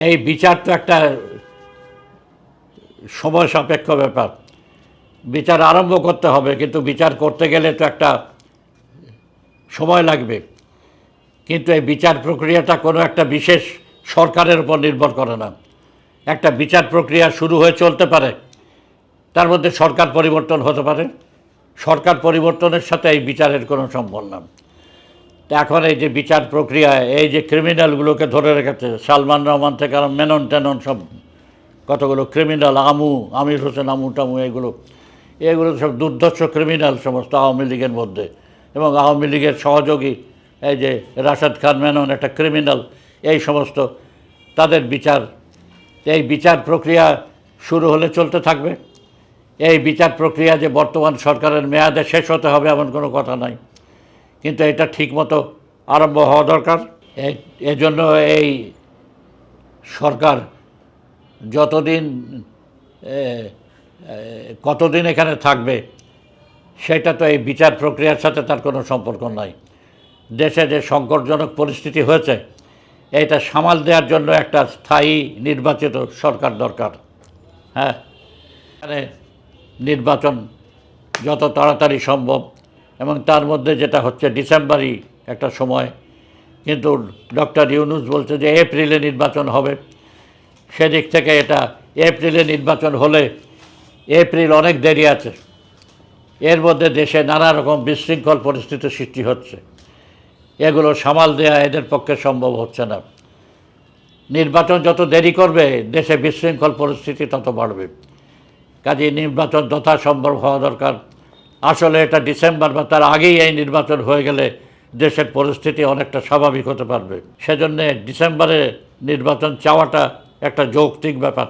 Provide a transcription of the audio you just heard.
এই বিচার তো একটা সময় সাপেক্ষ ব্যাপার। বিচার আরম্ভ করতে হবে, কিন্তু বিচার করতে গেলে তো একটা সময় লাগবে। কিন্তু এই বিচার প্রক্রিয়াটা কোনো একটা বিশেষ সরকারের উপর নির্ভর করে না। একটা বিচার প্রক্রিয়া শুরু হয়ে চলতে পারে, তার মধ্যে সরকার পরিবর্তন হতে পারে। সরকার পরিবর্তনের সাথে এই বিচারের কোনো সম্বন্ধ না এখন এই যে বিচার প্রক্রিয়া, এই যে ক্রিমিনালগুলোকে ধরে রেখেছে, সালমান রহমান থেকে আর মেনন টেনন সব কতগুলো ক্রিমিনাল আমু, আমির হোসেন, আমু টামু এগুলো এগুলো সব দুর্ধর্ষ ক্রিমিনাল সমস্ত আওয়ামী লীগের মধ্যে। এবং আওয়ামী লীগের সহযোগী, এই যে রাশাদ খান মেনন একটা ক্রিমিনাল এই সমস্ত তাদের বিচার, এই বিচার প্রক্রিয়া শুরু হলে চলতে থাকবে। এই বিচার প্রক্রিয়া যে বর্তমান সরকারের মেয়াদে শেষ হতে হবে এমন কোনো কথা নাই। কিন্তু এটা ঠিকমতো আরম্ভ হওয়া দরকার। এজন্য এই সরকার যতদিন কতদিন এখানে থাকবে, সেটা তো এই বিচার প্রক্রিয়ার সাথে তার কোনো সম্পর্ক নাই। দেশে যে সংকটজনক পরিস্থিতি হয়েছে, এটা সামাল দেওয়ার জন্য একটা স্থায়ী নির্বাচিত সরকার দরকার। হ্যাঁ? নির্বাচন যত তাড়াতাড়ি সম্ভব এবং তার মধ্যে যেটা হচ্ছে ডিসেম্বরই একটা সময়। কিন্তু ডক্টর ইউনুস বলছে যে এপ্রিলে নির্বাচন হবে। সেদিক থেকে এটা এপ্রিলে নির্বাচন হলে এপ্রিল অনেক দেরি আছে। এর মধ্যে দেশে নানা রকম বিশৃঙ্খল পরিস্থিতি সৃষ্টি হচ্ছে। এগুলো সামাল দেওয়া এদের পক্ষে সম্ভব হচ্ছে না। নির্বাচন যত দেরি করবে, দেশে বিশৃঙ্খল পরিস্থিতি তত বাড়বে। কাজে নির্বাচন যথাসম্ভব হওয়া দরকার। আসলে এটা ডিসেম্বর বা তার আগেই এই নির্বাচন হয়ে গেলে দেশের পরিস্থিতি অনেকটা স্বাভাবিক হতে পারবে। সেজন্যে ডিসেম্বরে নির্বাচন চাওয়াটা একটা যৌক্তিক ব্যাপার।